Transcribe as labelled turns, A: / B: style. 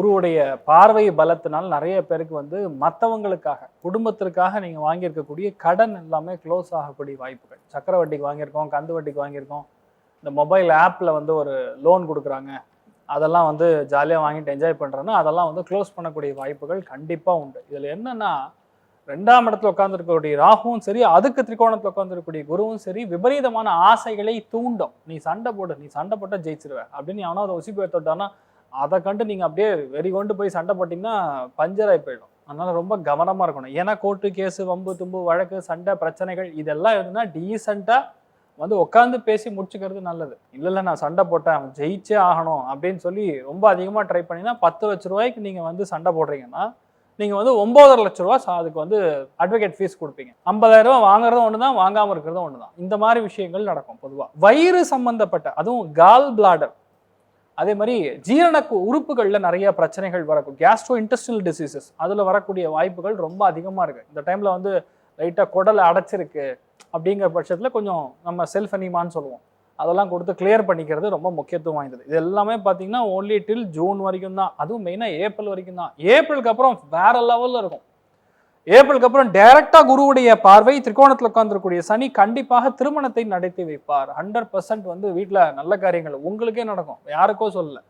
A: குருவுடைய பார்வை பலத்தினால் நிறைய பேருக்கு வந்து மற்றவங்களுக்காக குடும்பத்திற்காக நீங்கள் வாங்கியிருக்கக்கூடிய கடன் எல்லாமே க்ளோஸ் ஆகக்கூடிய வாய்ப்புகள். சக்கர வட்டிக்கு வாங்கியிருக்கோம் கந்து வட்டிக்கு வாங்கியிருக்கோம். இந்த மொபைல் ஆப்பில் வந்து ஒரு லோன் கொடுக்குறாங்க. அதெல்லாம் வந்து ஜாலியாக வாங்கிட்டு என்ஜாய் பண்ணுறோன்னா அதெல்லாம் வந்து க்ளோஸ் பண்ணக்கூடிய வாய்ப்புகள் கண்டிப்பாக உண்டு. இதில் என்னென்னா ரெண்டாம் இடத்துல உட்காந்துருக்கக்கூடிய ராகுவும் சரி அதுக்கு திரிகோணத்தில் உட்காந்துருக்கக்கூடிய குருவும் சரி விபரீதமான ஆசைகளை தூண்டும். நீ சண்டை போடு நீ சண்டை போட்டால் ஜெயிச்சிருவேன் அப்படின்னு எவனோ அதை உசி போய் அதை கண்டு நீங்கள் அப்படியே வெறி கொண்டு போய் சண்டை போட்டிங்கன்னா பஞ்சராகி போயிடும். அதனால் ரொம்ப கவனமாக இருக்கணும். ஏன்னா கோர்ட்டு கேஸு வம்பு தும்பு வழக்கு சண்டை பிரச்சனைகள் இதெல்லாம் இருந்ததுன்னா டீசெண்டாக வந்து உட்காந்து பேசி முடிச்சுக்கிறது நல்லது. இல்லை இல்லை நான் சண்டை போட்டேன் அவன் ஜெயிச்சே ஆகணும் அப்படின்னு சொல்லி ரொம்ப அதிகமாக ட்ரை பண்ணினா பத்து லட்ச ரூபாய்க்கு நீங்கள் வந்து சண்டை போடுறீங்கன்னா நீங்கள் வந்து ஒம்பதரை லட்ச ரூபா அதுக்கு வந்து அட்வொகேட் ஃபீஸ் கொடுப்பீங்க. ஐம்பதாயிரம் ரூபா வாங்குறதும் ஒன்று தான் வாங்காமல் இருக்கிறதும் ஒன்று தான். இந்த மாதிரி விஷயங்கள் நடக்கும் பொதுவாக வயிறு சம்மந்தப்பட்ட அதுவும் கால் பிளாடர் அதே மாதிரி ஜீரண கு- நிறைய பிரச்சனைகள் வரக்கும். கேஸ்ட்ரோ இன்டெஸ்டினல் டிசீசஸ் அதில் வரக்கூடிய வாய்ப்புகள் ரொம்ப அதிகமாக இருக்குது இந்த டைமில் வந்து லைட்டாக குடலை அடைச்சிருக்கு அப்படிங்கிற பட்சத்தில் கொஞ்சம் நம்ம செல்ஃப் அனிமான்னு சொல்லுவோம். அதெல்லாம் கொடுத்து கிளியர் பண்ணிக்கிறது ரொம்ப முக்கியத்துவம் வாய்ந்தது. இது எல்லாமே பார்த்தீங்கன்னா ஓன்லி டில் ஜூன் வரைக்கும் தான் அதுவும் மெயினாக ஏப்ரல் வரைக்கும் தான் ஏப்ரலுக்கு அப்புறம் வேற லெவலில் இருக்கும். ஏப்ரலுக்கு அப்புறம் டைரக்டா குருவுடைய பார்வை திரிகோணத்தில் உட்கார்ந்திருக்கக்கூடிய சனி கண்டிப்பாக திருமணத்தை நடத்தி வைப்பார். ஹண்ட்ரட் பர்சன்ட் வந்து வீட்டில் நல்ல காரியங்கள். உங்களுக்கே நடக்கும். யாருக்கோ சொல்லலை.